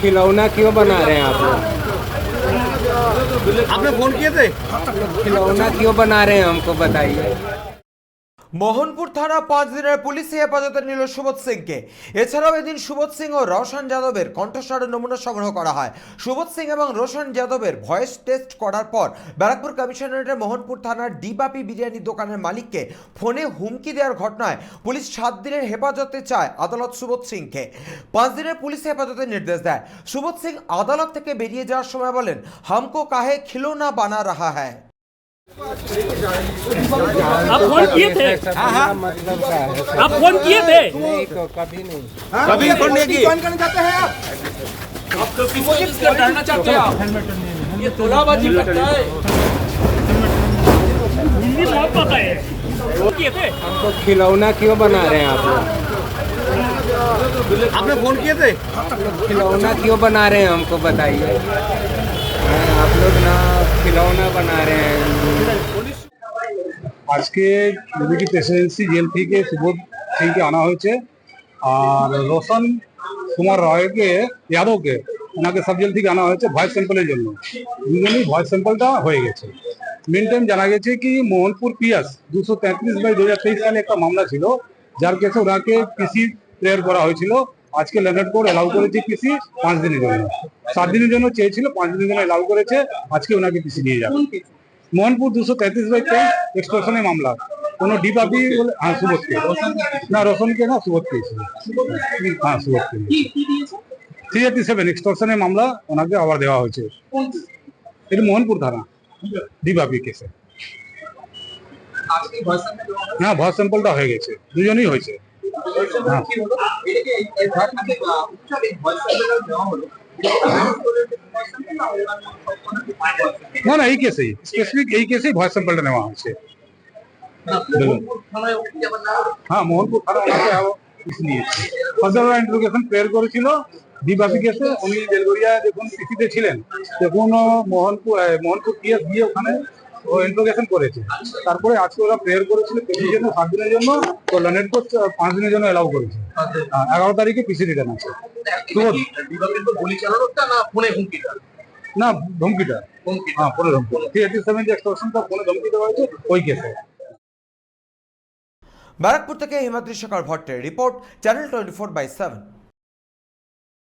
खिलौना क्यों बना रहे हैं आप लोग? आपने फ़ोन किए थे? खिलौना क्यों बना रहे हैं हमको बताइए। মোহনপুর থানা পাঁচ দিনের পুলিশি হেফাজতে নিল সুবোধ সিংকে। এছাড়াও এদিন সুবোধ সিং ও রোশন যাদবের কণ্ঠস্বরের নমুনা সংগ্রহ করা হয়। সুবোধ সিং এবং রোশন যাদবের ভয়েস টেস্ট করার পর ব্যারাকপুর কমিশনারেটের মোহনপুর থানার ডিবাপি বিরিয়ানি দোকানের মালিককে ফোনে হুমকি দেওয়ার ঘটনায় পুলিশ সাত দিনের হেফাজতে চায় আদালত সুবোধ সিংকে। পাঁচ দিনের পুলিশ হেফাজতে নির্দেশ দেয়। সুবোধ সিং আদালত থেকে বেরিয়ে যাওয়ার সময় বলেন, হামকো কাহে খিলৌনা বানা রাহা হ্যায়। आप फ़ोन किए थे? मतलब का है। आप फ़ोन किए थे? तो कभी नहीं। कभी फ़ोन नहीं की आप? तो किसको किसको डरना चाहते हैं आप। ये तोलाबाजी करता है। हिंदी बहुत पता है। किए थे? हमको खिलौना क्यों बना रहे हैं आप लोग? आपने फ़ोन किए थे? खिलौना क्यों बना रहे हैं हमको बताइए? हाँ, आप लोग ना खिलौना बना रहे हैं আজকে বিবিটি প্রেসিডেন্সি জেল থেকে সুবোধ সিংকে আনা হয়েছে আর রোশন কুমার রায়কে যাদবকে ওনাকে সাব জেল থেকে আনা হয়েছে ভয়েস স্যাম্পলের জন্য দুজনেই ভয়েস স্যাম্পলটা হয়ে গেছে মেন টাইম জানা গেছে কি মোহনপুর পিয়াস দুশো তেত্রিশ বাই দু সালে একটা মামলা ছিল যার কেসে ওনাকে পিসি প্রেয়ার করা হয়েছিল আজকে লেনেট কোর্ট এলাউ করেছে পিসি পাঁচ দিনের জন্য। সাত দিনের জন্য চেয়েছিল পাঁচ দিনের জন্য এলাউ করেছে আজকে ওনাকে পিসি নিয়ে যাবে। মোহনপুর দুশো তেত্রিশ বাই তেইশ এক্সটর্শনের মামলা। কোনো ডিপাবি বলে হ্যাঁ সুবোধকে না রোশনকে না সুবোধকে হ্যাঁ সুবোধকে থ্রি এইটি সেভেন এক্সটর্শনের মামলা ওনাকে আবার দেওয়া হয়েছে। এটা মোহনপুর থানা। ডিপাবি কেসে। হ্যাঁ ভয়েস স্যাম্পলটা হয়ে গেছে। দুজনেই হয়েছে। হ্যাঁ না না, এই কেসেই স্পেসিফিক এই কেসেই ভয়েস স্যাম্পলটা নেওয়া হয়েছে। হ্যাঁ মোহনপুর থানা ইন্টারোগেশন প্রেয়ার করেছিল। দ্বিবাসী কেসে উনি বেলগড়িয়া যখন পিসিতে ছিলেন। তখন মোহনপুর মোহনপুর পিএস দিয়ে ওখানে ও ইন্টারোগেশন করেছে। তারপরে আজকে ওরা প্রেয়ার করেছিল পিসির জন্য সাত দিনের জন্য তো লনেট কোর্ট পাঁচ দিনের জন্য এলাউ করেছে। এগারো তারিখে পিসি রিটার্ন আছে। না ধমকিটা হ্যাঁ ফোনে ধমকি থ্রি এইটি সেভেন যে এক্সটর্শনটা ফোনে ধমকি দেওয়া হয়েছে ওই কেসে ব্যারাকপুর থেকে Himadri Shekhar ভট্টের report channel twenty four by seven